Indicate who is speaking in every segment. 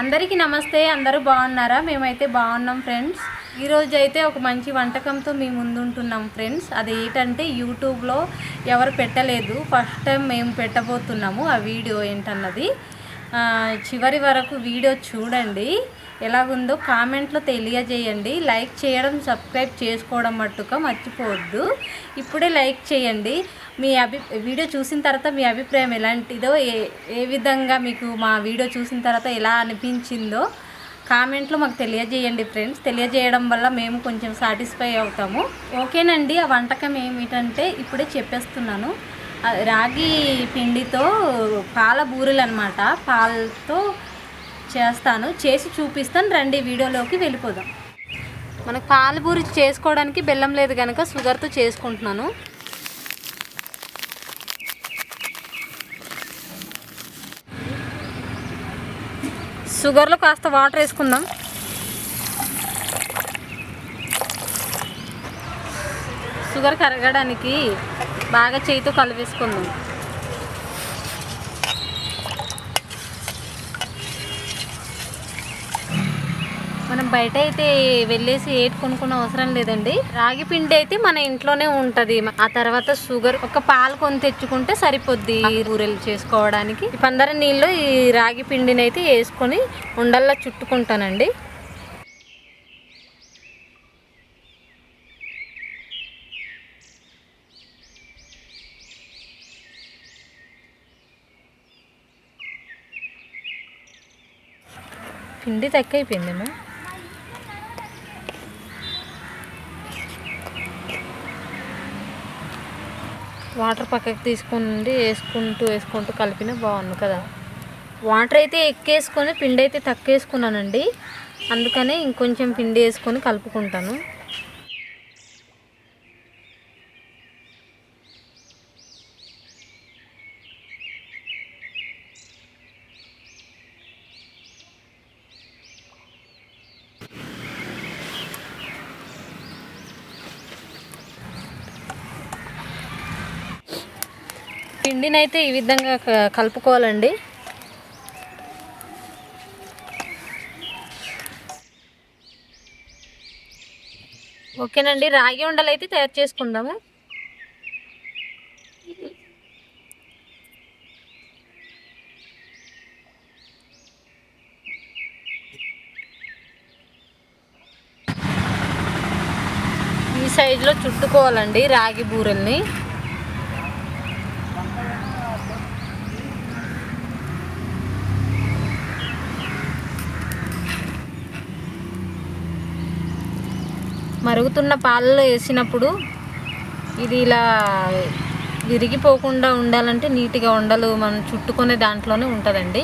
Speaker 1: అందరికీ నమస్తే అందరూ బాగున్నారా? మేమైతే బాగున్నాం ఫ్రెండ్స్. ఈరోజు అయితే ఒక మంచి వంటకంతో మీ ముందుంటున్నాం ఫ్రెండ్స్. అది ఏంటంటే యూట్యూబ్లో ఎవరు పెట్టలేదు. ఫస్ట్ టైం మేము పెట్టబోతున్నాము ఆ వీడియో ఏంటన్నది. చివరి వరకు వీడియో చూడండి. ఎలాగుందో కామెంట్లో తెలియజేయండి. లైక్ చేయడం సబ్స్క్రైబ్ చేసుకోవడం మట్టుగా మర్చిపోవద్దు. ఇప్పుడే లైక్ చేయండి. మీ అభి వీడియో చూసిన తర్వాత మీ అభిప్రాయం ఎలాంటిదో ఏ ఏ విధంగా మీకు మా వీడియో చూసిన తర్వాత ఎలా అనిపించిందో కామెంట్లో మాకు తెలియజేయండి ఫ్రెండ్స్. తెలియజేయడం వల్ల మేము కొంచెం సాటిస్ఫై అవుతాము. ఓకేనండి. ఆ వంటకం ఏమిటంటే ఇప్పుడే చెప్పేస్తున్నాను. రాగి పిండితో పాల బూరెలు అనమాట పాలతో చేస్తాను. చేసి చూపిస్తాను. రండి వీడియోలోకి వెళ్ళిపోదాం. మనకు పాల బూరి చేసుకోవడానికి బెల్లం లేదు కనుక షుగర్తో చేసుకుంటున్నాను. షుగర్లో కాస్త వాటర్ వేసుకుందాం. షుగర్ కరగడానికి బాగా చేయితో కలిపేసుకుందాం మనం బయట అయితే వెళ్ళేసి ఏటి కొనుక్కున్న అవసరం లేదండి. రాగి పిండి అయితే మన ఇంట్లోనే ఉంటుంది. ఆ తర్వాత షుగర్ ఒక పాలు కొని తెచ్చుకుంటే సరిపోద్ది ఈ చేసుకోవడానికి. పందర నీళ్ళు ఈ రాగి పిండిని అయితే వేసుకొని ఉండల్లా చుట్టుకుంటానండి. పిండి తక్కువైపోయిందేమో వాటర్ పక్కకి తీసుకుండి వేసుకుంటూ వేసుకుంటూ కలిపిన బాగుంది కదా. వాటర్ అయితే ఎక్కేసుకొని పిండి అయితే తక్కువ వేసుకున్నానండి అందుకనే ఇంకొంచెం పిండి వేసుకొని కలుపుకుంటాను. పిండిని అయితే ఈ విధంగా కలుపుకోవాలండి. ఓకేనండి రాగి ఉండలు అయితే తయారు చేసుకుందాము. ఈ సైజులో చుట్టుకోవాలండి రాగి బూరెల్ని. మరుగుతున్న పాలలో వేసినప్పుడు ఇది ఇలా విరిగిపోకుండా ఉండాలంటే నీట్గా ఉండలు మనం చుట్టుకునే దాంట్లోనే ఉంటుందండి.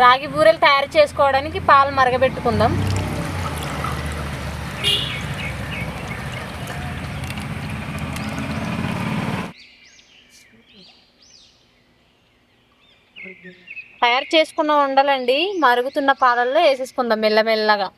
Speaker 1: రాగి బూరెలు తయారు చేసుకోవడానికి పాలు మరగబెట్టుకుందాం. తయారు చేసుకున్న ఉండలండి మరుగుతున్న పాలల్లో వేసేసుకుందాం మెల్లమెల్లగా.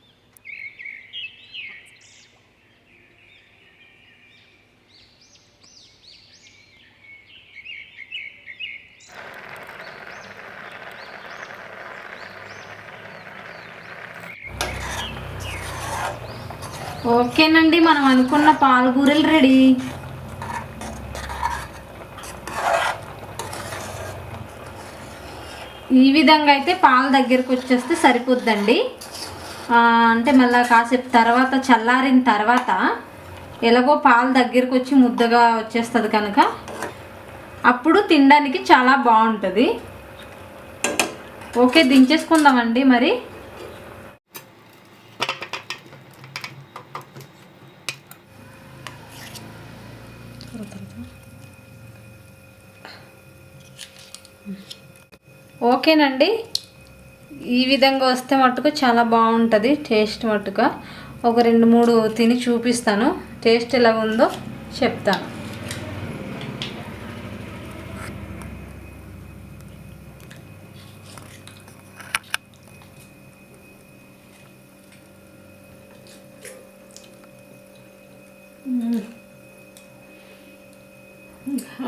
Speaker 1: ఓకేనండి మనం అనుకున్న పాలకూరలు రెడీ. ఈ విధంగా అయితే పాలు దగ్గరకు వచ్చేస్తే సరిపోద్దండి. అంటే మళ్ళీ కాసేపు తర్వాత చల్లారిన తర్వాత ఎలాగో పాలు దగ్గరకు వచ్చి ముద్దగా వచ్చేస్తుంది కనుక అప్పుడు తినడానికి చాలా బాగుంటుంది. ఓకే దించేసుకుందామండి మరి. ఓకేనండి. ఈ విధంగా వస్తే మటుకు చాలా బాగుంటుంది టేస్ట్ మట్టుగా ఒక రెండు మూడు తిని చూపిస్తాను. టేస్ట్ ఎలా ఉందో చెప్తాను.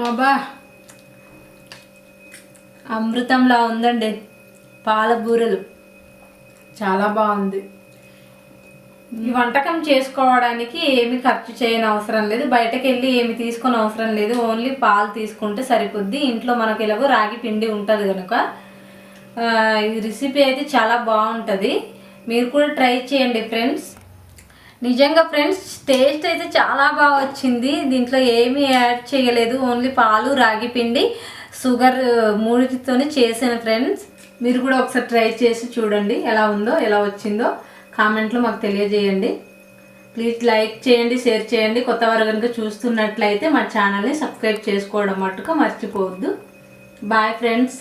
Speaker 2: అబ్బా.
Speaker 1: అమృతంలా ఉందండి. పాల బూరెలు
Speaker 2: చాలా బాగుంది.
Speaker 1: ఈ వంటకం చేసుకోవడానికి ఏమి ఖర్చు చేయని అవసరం లేదు. బయటకు వెళ్ళి ఏమి తీసుకుని అవసరం లేదు. ఓన్లీ పాలు తీసుకుంటే సరిపోద్ది. ఇంట్లో మనకి ఎలాగో రాగి పిండి ఉంటుంది కనుక ఈ రెసిపీ అయితే చాలా బాగుంటుంది. మీరు కూడా ట్రై చేయండి ఫ్రెండ్స్. నిజంగా ఫ్రెండ్స్ టేస్ట్ అయితే చాలా బాగా వచ్చింది. దీంట్లో ఏమీ యాడ్ చేయలేదు. ఓన్లీ పాలు రాగి పిండి షుగర్ మూడిటితోనే చేసిన ఫ్రెండ్స్. మీరు కూడా ఒకసారి ట్రై చేసి చూడండి ఎలా ఉందో ఎలా వచ్చిందో. కామెంట్లో మాకు తెలియజేయండి. ప్లీజ్ లైక్ చేయండి షేర్ చేయండి. కొత్త వారు కనుక చూస్తున్నట్లయితే మా ఛానల్ని సబ్స్క్రైబ్ చేసుకోవడం మట్టుకు మర్చిపోవద్దు. Bye friends.